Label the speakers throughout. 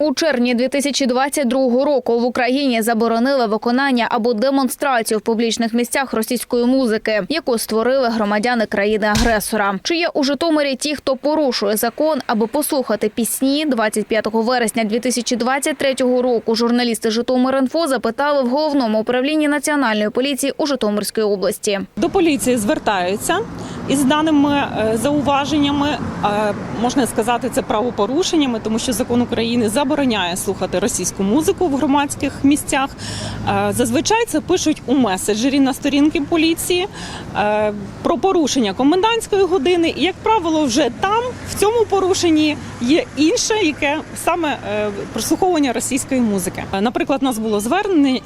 Speaker 1: У червні 2022 року в Україні заборонили виконання або демонстрацію в публічних місцях російської музики, яку створили громадяни країни-агресора. Чи є у Житомирі ті, хто порушує закон, аби послухати пісні 25 вересня 2023 року? Журналісти Житомир.Інфо запитали в головному управлінні національної поліції у Житомирській області.
Speaker 2: До поліції звертаються із даними е, зауваженнями, е, можна сказати, це правопорушеннями, тому що закон України забороняє слухати російську музику в громадських місцях. Е, Зазвичай це пишуть у меседжері на сторінки поліції про порушення комендантської години. І, як правило, вже там в цьому порушенні є інше, яке саме прослуховування російської музики. Наприклад, у нас було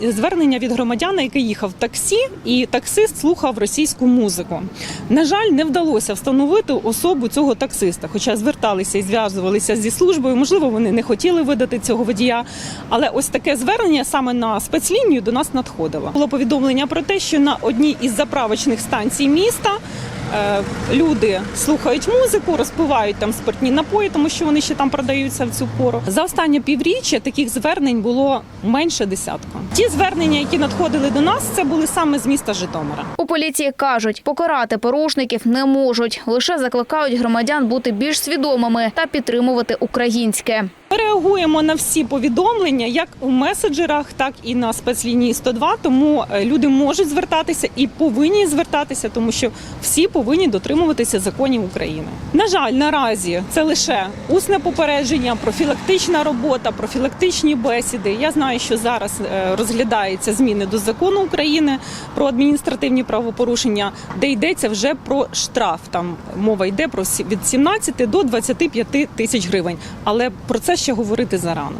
Speaker 2: звернення від громадяна, який їхав в таксі, і таксист слухав російську музику. На жаль, не вдалося встановити особу цього таксиста, хоча зверталися і зв'язувалися зі службою. Можливо, вони не хотіли видати цього водія. Але ось таке звернення саме на спецлінію до нас надходило. Було повідомлення про те, що на одній із заправочних станцій міста. Е, Люди слухають музику, розпивають там спиртні напої, тому що вони ще там продаються в цю пору. За останнє півріччя таких звернень було менше десятка. Ті звернення, які надходили до нас, це були саме з міста Житомира.
Speaker 1: У поліції кажуть, покарати порушників не можуть, лише закликають громадян бути більш свідомими та підтримувати українське.
Speaker 2: Реагуємо на всі повідомлення, як у меседжерах, так і на спецлінії 102, Тому е, люди можуть звертатися і повинні звертатися, тому що всі повинні дотримуватися законів України. На жаль, наразі це лише усне попередження, профілактична робота, профілактичні бесіди. Я знаю, що зараз е, розглядаються зміни до закону України про адміністративні правопорушення, де йдеться вже про штраф. Там мова йде про від 17 до 25 тисяч гривень. Але про це ще говорити зарано.